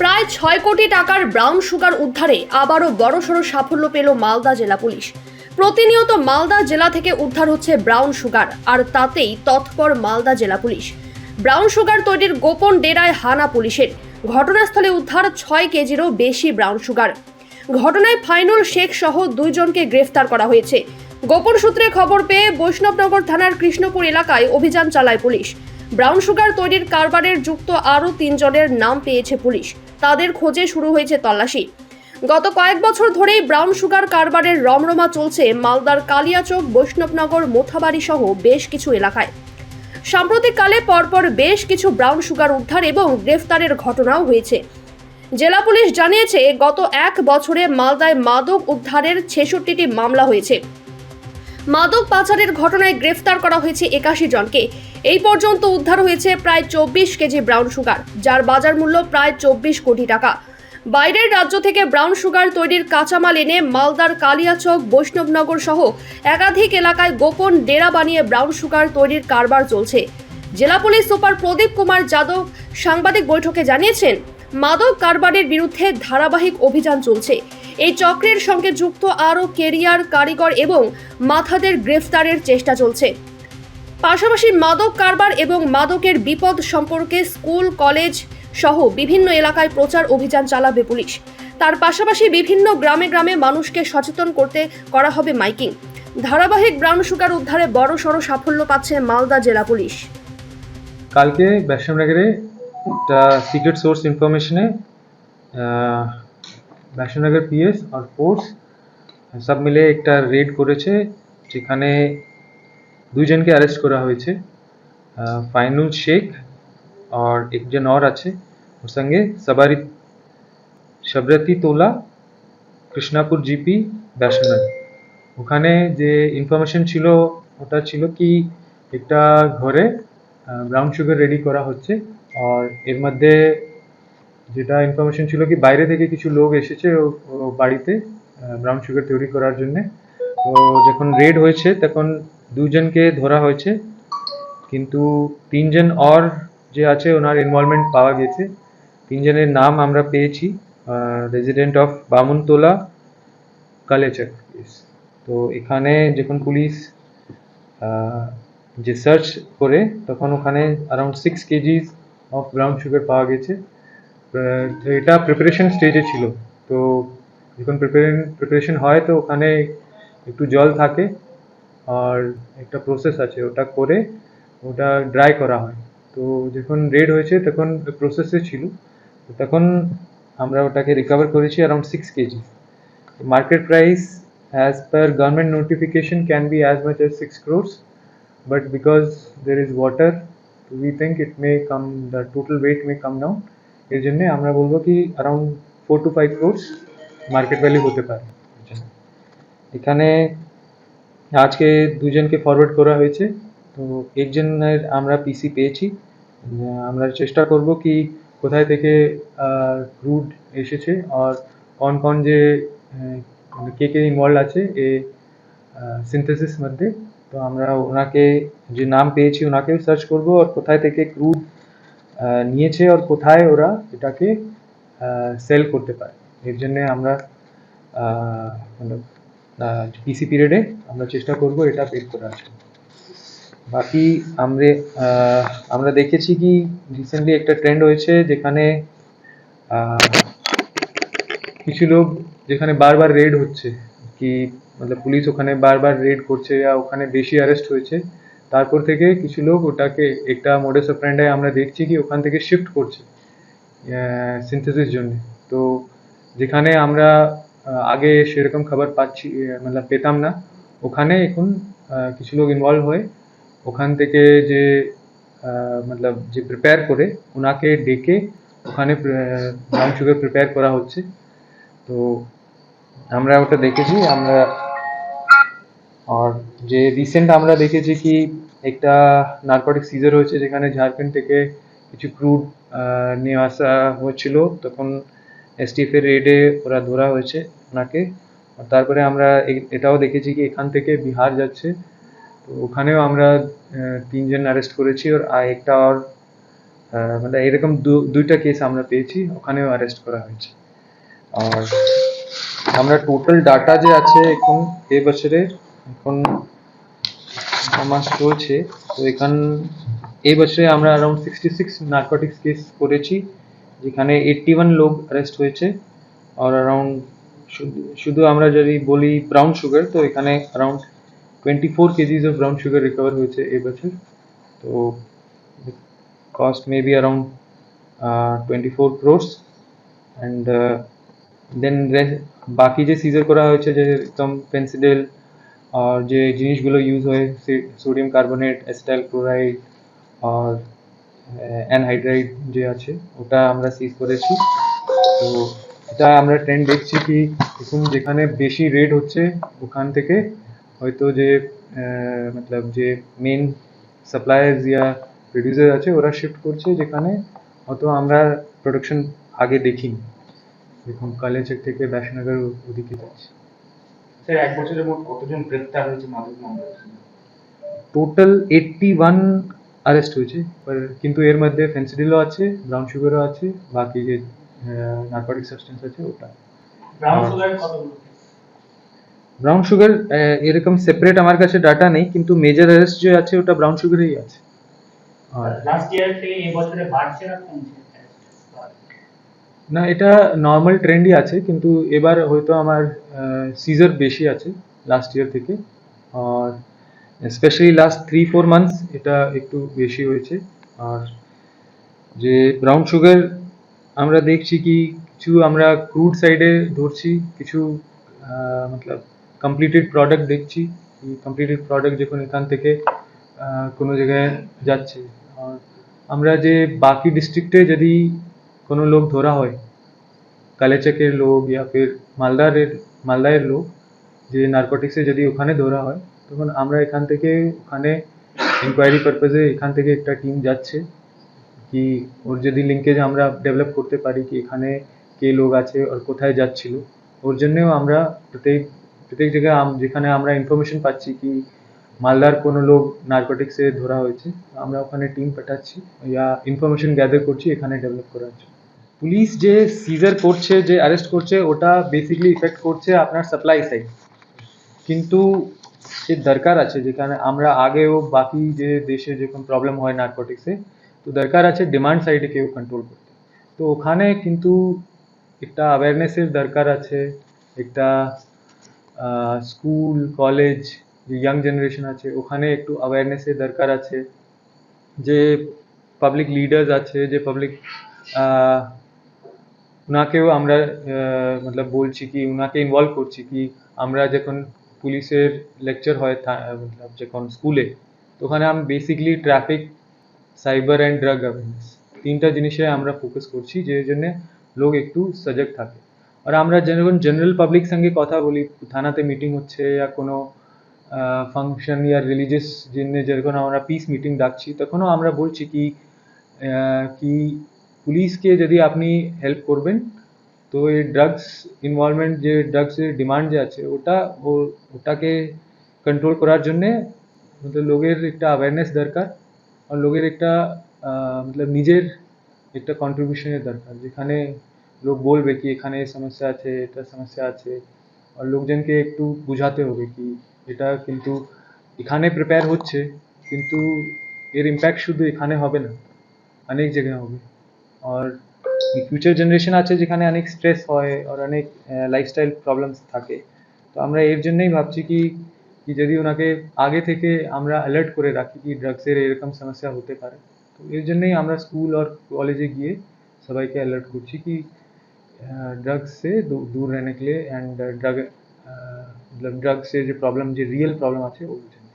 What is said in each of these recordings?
প্রায় ছয় কোটি টাকার ব্রাউন সুগার উদ্ধারে আবারও বড়সড় সাফল্য পেল মালদা জেলা পুলিশ। প্রতিনিয়ত মালদা জেলা থেকে উদ্ধার হচ্ছে ব্রাউন সুগার, আর তাতেই তৎপর মালদা জেলা পুলিশ। ব্রাউন সুগার তৈরির গোপন ডেরায় হানা পুলিশের। ঘটনাস্থলে উদ্ধার ছয় কেজিরও বেশি ব্রাউন সুগার। ঘটনায় ফাইনুল শেখ সহ দুইজনকে গ্রেফতার করা হয়েছে। গোপন সূত্রে খবর পেয়ে বৈষ্ণবনগর থানার কৃষ্ণপুর এলাকায় অভিযান চালায় পুলিশ। ব্রাউন সুগার তৈরির কারবারের যুক্ত আরও তিনজনের নাম পেয়েছে পুলিশ। তাদের খোঁজে শুরু হয়েছে তল্লাশি। গত কয়েক বছর ধরেই ব্রাউন সুগার কারবারের রমরমা চলছে মালদার কালিয়াচক, বৈষ্ণবনগর মোথাবাড়ি সহ বেশ কিছু এলাকায়। সাম্প্রতিককালে পরপর বেশ কিছু ব্রাউন সুগার উদ্ধার এবং গ্রেফতারের ঘটনাও হয়েছে। জেলা পুলিশ জানিয়েছে, গত এক বছরে মালদায় মাদক উদ্ধারের ছেষট্টিটি মামলা হয়েছে। মাদক পাচারের ঘটনায় গ্রেফতার করা হয়েছে একাশি জনকে। এই পর্যন্ত উদ্ধার হয়েছে প্রায় চব্বিশ কেজি ব্রাউন সুগার, যার বাজার মূল্য প্রায় চব্বিশ কোটি টাকা। বাইরের রাজ্য থেকে ব্রাউন সুগার তৈরির কাঁচামাল এনে মালদার কালিয়াচক, বৈষ্ণবনগর সহ একাধিক এলাকায় গোপন ডেরা বানিয়ে ব্রাউন সুগার তৈরির কারবার চলছে। জেলা পুলিশ সুপার প্রদীপ কুমার যাদব সাংবাদিক বৈঠকে জানিয়েছেন, মাদক কারবারের বিরুদ্ধে ধারাবাহিক অভিযান চলছে। এই চক্রের সঙ্গে যুক্ত আরও কেরিয়ার কারিগর এবং মাথাদের গ্রেফতারের চেষ্টা চলছে। পাশাপাশি মাদক কারবার এবং মাদকের বিপদ সম্পর্কে স্কুল, কলেজ সহ বিভিন্ন এলাকায় প্রচার অভিযান চালাবে পুলিশ। তার পাশাপাশি বিভিন্ন গ্রামে গ্রামে মানুষকে সচেতন করতে করা হবে মাইকিং। ধারাবাহিক ব্রাউন সুগার উদ্ধারে বড় সড় সাফল্য পাচ্ছে মালদা জেলা পুলিশ। কালকে বৈষ্ণবনগরে একটা সিক্রেট সোর্স ইনফরমেশনে বৈষ্ণবনগর পিএস আর ফোর্স সব মিলে একটা রেড করেছে, যেখানে দুইজনকে অ্যারেস্ট করা হয়েছে ফাইনুল শেখ আর একজন और আছে, ওর সঙ্গে সবারি শবরতি তোলা, কৃষ্ণাপুর জিপি বৈষ্ণবনগর ওখানে যে ইনফরমেশন ছিল, ওটা ছিল কি, একটা ঘরে ব্রাউন সুগার রেডি করা হচ্ছে, আর এর মধ্যে যেটা ইনফরমেশন ছিল কি, বাইরে থেকে কিছু লোক এসেছে বাড়িতে ব্রাউন সুগার তৈরি করার জন্য। তো যখন রেড হয়েছে, তখন দুজনকে ধরা হয়েছে। কিন্তু তিনজন অর যে আছে, ওনার ইনভলভমেন্ট পাওয়া গেছে। তিনজনের নাম আমরা পেয়েছি রেজিডেন্ট অফ বামুনতোলা, কালেচক। তো এখানে যখন পুলিশ যে সার্চ করে, তখন ওখানে around six KGs of brown sugar পাওয়া গেছে। এটা প্রিপারেশন স্টেজে ছিল তো যখন প্রিপারেশন হয় তো ওখানে একটু জল থাকে আর একটা প্রসেস আছে ওটা করে ওটা ড্রাই করা হয় তো যখন রেড হয়েছে তখন প্রসেসে ছিল তখন আমরা ওটাকে রিকভার করেছি around six KG market price as per government notification can be as much as 6 crores but because there is water we think it may come the total weight may come down এর জন্য আমরা বলব কি around four to five crores market value হতে পারে। এর জন্য। এখানে আজকে দুজনকে ফরওয়ার্ড করা হয়েছে। তো একজনের আমরা পিসি পেয়েছি। আহ, আমরা চেষ্টা করব কি কোথায় থেকে ক্রুড এসেছে আর কোন কোন যে আহ, মানে কে কে ইনভলভ আছে এই সিনথেসিস মধ্যে। তো আমরা ওনাকে যে নাম পেয়েছি ওনাকেও সার্চ করব আর কোথায় থেকে ক্রুড নিয়েছে আর কোথায় ওরা এটাকে সেল করতে পারে। এর জন্য আমরা পিসি পিরিয়ডে আমরা চেষ্টা করব এটা বের করার জন্য। বাকি আমরা আমরা দেখেছি কি রিসেন্টলি একটা ট্রেন্ড হয়েছে যেখানে কিছু লোক যেখানে বারবার রেড হচ্ছে, কি মানে পুলিশ ওখানে বারবার রেড করছে বা ওখানে বেশি অ্যারেস্ট হয়েছে। তারপর থেকে কিছু লোক ওটাকে একটা মোডেস অফ্রেন্ডায় আমরা দেখছি কি ওখান থেকে শিফট করছে সিনথেসিস জন্য। তো যেখানে আমরা আগে সেরকম খাবার পাচ্ছি মানে পেতাম না, ওখানে এখন কিছু লোক ইনভলভ হয়ে ওখান থেকে যে মতলব যে প্রিপেয়ার করে ওনাকে ডেকে ওখানে ব্রাউন সুগার প্রিপেয়ার করা হচ্ছে। তো আমরা ওটা দেখেছি, আমরা আর যে রিসেন্ট আমরা দেখেছি কি একটা নার্কোটিক সিজার হয়েছে যেখানে ঝাড়খণ্ড থেকে কিছু ক্রুড নিয়ে আসা হয়েছিল তখন এসটিএফ এর রেডে ওরা ধরা হয়েছে ওনাকে। আর তারপরে আমরা এটাও দেখেছি কি এখান থেকে বিহার যাচ্ছে। তো ওখানেও আমরা তিনজন অ্যারেস্ট করেছি ওর আর একটা আর মানে এরকম দুইটা কেস আমরা পেয়েছি, ওখানেও অ্যারেস্ট করা হয়েছে। আর আমরা টোটাল ডাটা যে আছে এখন এ বছরে এখন আমার চলছে। তো এখান এই বছরে আমরা around sixty six narcotics case করেছি যেখানে এইট্টি ওয়ান লোক অ্যারেস্ট হয়েছে। আর অ্যারাউন্ড শুধু আমরা যদি বলি ব্রাউন সুগার তো এখানে around twenty four KGs of brown sugar recover হয়েছে এই বছর। তো be around uh, 24 crores and uh, then re- বাকি যে সিজার করা হয়েছে যেরকম পেন্সিডেল আর যে জিনিসগুলো ইউজ হয় সোডিয়াম কার্বনেট অ্যাসিটাইল ক্লোরাইড আর অ্যানহাইড্রাইড যে আছে, ওটা আমরা সিজ করেছি। তো এটা আমরা ট্রেন্ড দেখছি কি এখন যেখানে বেশি রেট হচ্ছে, ওখান থেকে হয়তো যে মতলব যে মেন সাপ্লায়ার্স ইয়া প্রডিউসার আছে, ওরা শিফট করছে যেখানে হয়তো আমরা প্রোডাকশন আগে দেখিনি। দেখুন কালেচক থেকে ব্যাসনগর ওদিকে যাচ্ছে। স্যার এক বছরের মোট কতজন গ্রেপ্তার হয়েছে মাদক মামলায়? টোটাল এইট্টি ওয়ান অ্যারেস্ট হয়েছে কিন্তু এর মধ্যে ফেন্সিডিলও আছে ব্রাউন সুগারও আছে বাকি যে নার্কোটিক সাবস্টেন্স আছে ওটা। ব্রাউন। সুগার ব্রাউন সুগার এরকম সেপারেট আমার কাছে ডাটা নেই কিন্তু মেজর অ্যারেস্ট যে আছে ওটা ব্রাউন সুগারেই আছে। আর লাস্ট ইয়ার থেকে বছরে বাড়ছে না কমছে? না, এটা নর্মাল ট্রেন্ডই আছে, কিন্তু এবার হয়তো আমার সিজার বেশি আছে লাস্ট ইয়ার থেকে। আর specially last three four months এটা একটু বেশি হয়েছে। আর যে ব্রাউন সুগার আমরা দেখছি কি, কিছু আমরা ক্রুড সাইডে ধরছি, কিছু মতলব কমপ্লিটেড প্রোডাক্ট দেখছি। কমপ্লিটেড প্রোডাক্ট যখন এখান থেকে কোনো জায়গায় যাচ্ছে। আর আমরা যে বাকি ডিস্ট্রিক্টে যদি কোনো লোক ধরা হয়। কালেচকের লোক ইয়া ফির মালদারের, মালদায়ের লোক যে নার্কোটিক্সে যদি ওখানে ধরা হয়, তখন আমরা এখান থেকে ওখানে ইনকোয়ারি পারপাজে এখান থেকে একটা টিম যাচ্ছে কি ওর যদি লিঙ্কেজ আমরা ডেভেলপ করতে পারি কি এখানে কে লোক আছে আর কোথায় যাচ্ছিল, ওর জন্যেও আমরা প্রত্যেক প্রত্যেক জায়গায় যেখানে আমরা ইনফরমেশন পাচ্ছি কি মালদার কোনো লোক নার্কোটিক্সে ধরা হয়েছে, আমরা ওখানে টিম পাঠাচ্ছি, ইয়া ইনফরমেশন গ্যাদার করছি, এখানে ডেভেলপ করার জন্য। পুলিশ যে সিজার করছে, যে অ্যারেস্ট করছে, ওটা বেসিকলি ইফেক্ট করছে আপনার সাপ্লাই সাইড কিন্তু যে দরকার আছে যেখানে আমরা আগেও বাকি যে দেশে যেরকম প্রবলেম হয় নার্কোটিক্সে তো দরকার আছে ডিমান্ড সাইডে কেউ কন্ট্রোল করতে। তো ওখানে কিন্তু একটা অ্যাওয়ারনেসের দরকার আছে, একটা স্কুল কলেজ যে ইয়াং জেনারেশন আছে, ওখানে একটু অ্যাওয়ারনেসের দরকার আছে। যে পাবলিক লিডার্স আছে, যে পাবলিক ওনাকেও আমরা মতলব বলছি কি ওনাকে ইনভলভ করছি কি, আমরা যখন পুলিশের লেকচার হয় মতলব যখন স্কুলে তো ওখানে আমি basically traffic cyber and drug awareness তিনটা জিনিসে আমরা ফোকাস করছি যে জন্য লোক একটু সজাগ থাকে। আর আমরা যখন জেনারেল পাবলিক সঙ্গে কথা বলি, থানাতে মিটিং হচ্ছে বা কোনো ফাংশন या রিলিজিয়াস জন্য যখন আমরা পিস মিটিং ডাকছি, তখনও আমরা বলছি কি কি পুলিশকে যদি আপনি হেল্প করবেন, তো এই ড্রাগস ইনভলভমেন্ট যে ড্রাগসের ডিমান্ড যে আছে, ওটা ওটাকে কন্ট্রোল করার জন্যে মতলব লোকের একটা অ্যাওয়ারনেস দরকার আর লোকের একটা মতলব নিজের একটা কন্ট্রিবিউশনের দরকার। যেখানে লোক বলবে কি এখানে সমস্যা আছে, এটা সমস্যা আছে আর লোকজনকে একটু বোঝাতে হবে কি এটা কিন্তু এখানে প্রিপেয়ার হচ্ছে, কিন্তু এর ইম্প্যাক্ট শুধু এখানে হবে না, অনেক জায়গায় হবে। আর ফিউচার জেনারেশন আছে যেখানে অনেক স্ট্রেস হয় আর অনেক লাইফস্টাইল প্রবলেমস থাকে তো আমরা এর জন্যই ভাবছি কি কি যদি ওনাকে আগে থেকে আমরা অ্যালার্ট করে রাখি কি ড্রাগসের এরকম সমস্যা হতে পারে তো এর জন্যই আমরা স্কুল আর কলেজে গিয়ে সবাইকে অ্যালার্ট করছি কি ड्रग्स से दू- दूर रहने के लिए एंड ड्रग मतलब ड्रग से जो प्रॉब्लम जो रियल प्रॉब्लम আছে ওর জন্য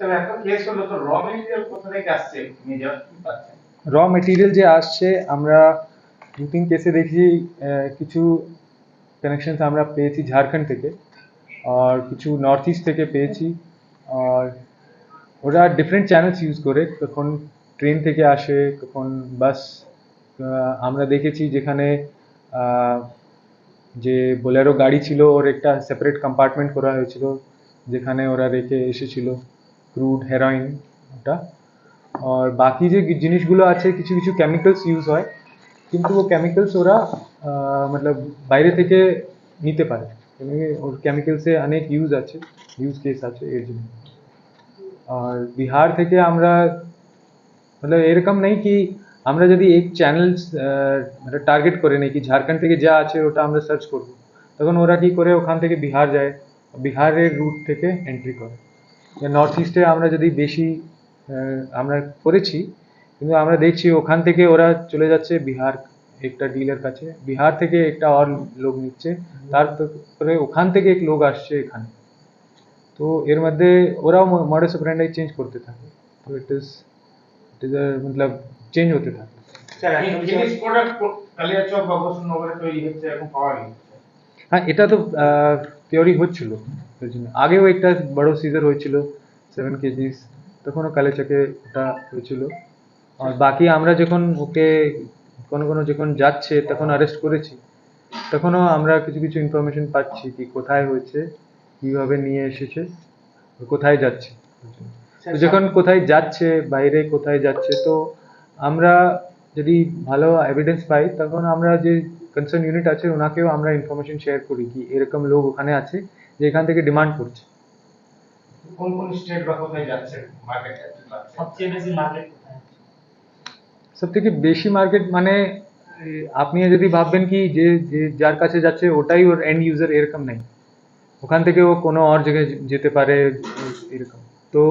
স্যার একটা কেস হলো তো র মেটেরিয়াল কোথা থেকে আসছে মেজর কি পাচ্ছেন র মেটেরিয়াল যে আসছে, আমরা দু, তিন কেসে দেখি কিছু কানেকশন আমরা পেয়েছি ঝাড়খণ্ড থেকে আর কিছু নর্থ ইস্ট থেকে পেয়েছি আর ওরা ডিফারেন্ট চ্যানেলস ইউজ করে, কখন ট্রেন থেকে আসে, কখন বাস আমরা দেখেছি যেখানে যে বোলেরো গাড়ি ছিল, ওর একটা সেপারেট কম্পার্টমেন্ট করা হয়েছিল, যেখানে ওরা রেখে এসেছিল ক্রুড হেরোইন ওটা। আর বাকি যে জিনিসগুলো আছে, কিছু কিছু কেমিক্যালস ইউজ হয়, কিন্তু ও কেমিক্যালস ওরা মতলব বাইরে থেকে নিতে পারে। ওর কেমিক্যালসে অনেক ইউজ আছে ইউজ কেস আছে এর জন্য। আর বিহার থেকে আমরা, মতলব এরকম নেই কি আমরা যদি এক চ্যানেল টার্গেট করে নিই, কি ঝাড়খণ্ড থেকে যা আছে ওটা আমরা সার্চ করব। তখন ওরা কি করে ওখান থেকে বিহার যায়, বিহারের রুট থেকে এন্ট্রি করে। নর্থ ইস্টে আমরা যদি বেশি আমরা করেছি কিন্তু আমরা দেখছি ওখান থেকে ওরা চলে যাচ্ছে বিহার একটা ডিলের কাছে। বিহার থেকে একটা আর লোক নিচ্ছে তারপরে ওখান থেকে এক লোক আসছে এখানে। তো এর মধ্যে ওরাও মডেস অপারেন্ডাই চেঞ্জ করতে থাকে। তো ইট ইজ ইট ইজ মতলব চেঞ্জ হতে থাকে। স্যার এই জিনিস প্রোডাক্ট কালিয়াচক বা বসুনগরে তৈরি হচ্ছে এখন পাওয়া গেছে হ্যাঁ এটা তো থিওরি হচ্ছিল। আগেও একটা বড় সিজার হয়েছিল সেভেন কেজিস তখনও কালেচাকে ওটা হয়েছিল। আর বাকি আমরা যখন ওকে কোনো কোনো যখন যাচ্ছে তখন অ্যারেস্ট করেছি। তখনও আমরা কিছু কিছু ইনফরমেশন পাচ্ছি কি কোথায় হয়েছে কীভাবে নিয়ে এসেছে কোথায় যাচ্ছে। যখন কোথায় যাচ্ছে বাইরে কোথায় যাচ্ছে তো আমরা যদি ভালো এভিডেন্স পাই তখন আমরা যে কনসার্ন ইউনিট আছে ওনাকেও আমরা ইনফরমেশন শেয়ার করি কি এরকম লোক ওখানে আছে যে এখান থেকে ডিমান্ড করছে। কোন কোন স্টেট বা কোথায় যাচ্ছে মার্কেট সবচেয়ে বেশি মার্কেট কোথায়? সব থেকে বেশি মার্কেট মানে আপনি যদি ভাববেন কি যে যে যার কাছে যাচ্ছে ওটাই ওর এন্ড ইউজার এরকম নেই। ওখান থেকে ও কোনো অর জায়গায় যেতে পারে এরকম। তো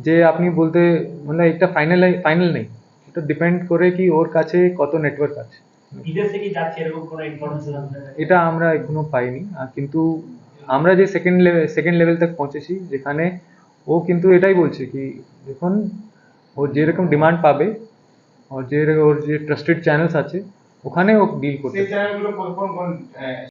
যে আপনি বলতে মানে একটা ফাইনাল ফাইনাল নেই। এটা ডিপেন্ড করে কি ওর কাছে কত নেটওয়ার্ক আছে। বিদেশে কি যাচ্ছে এরকম কোনো ইনফরমেশন এটা আমরা এখনও পাইনি কিন্তু আমরা যে সেকেন্ড লেভেল সেকেন্ড লেভেল তক পৌঁছেছি যেখানে ও কিন্তু এটাই বলছে কি, দেখুন ও যেরকম ডিমান্ড পাবে, ওর যে ওর যে ট্রাস্টেড চ্যানেলস আছে, ওখানে ও ডিল করতে সেই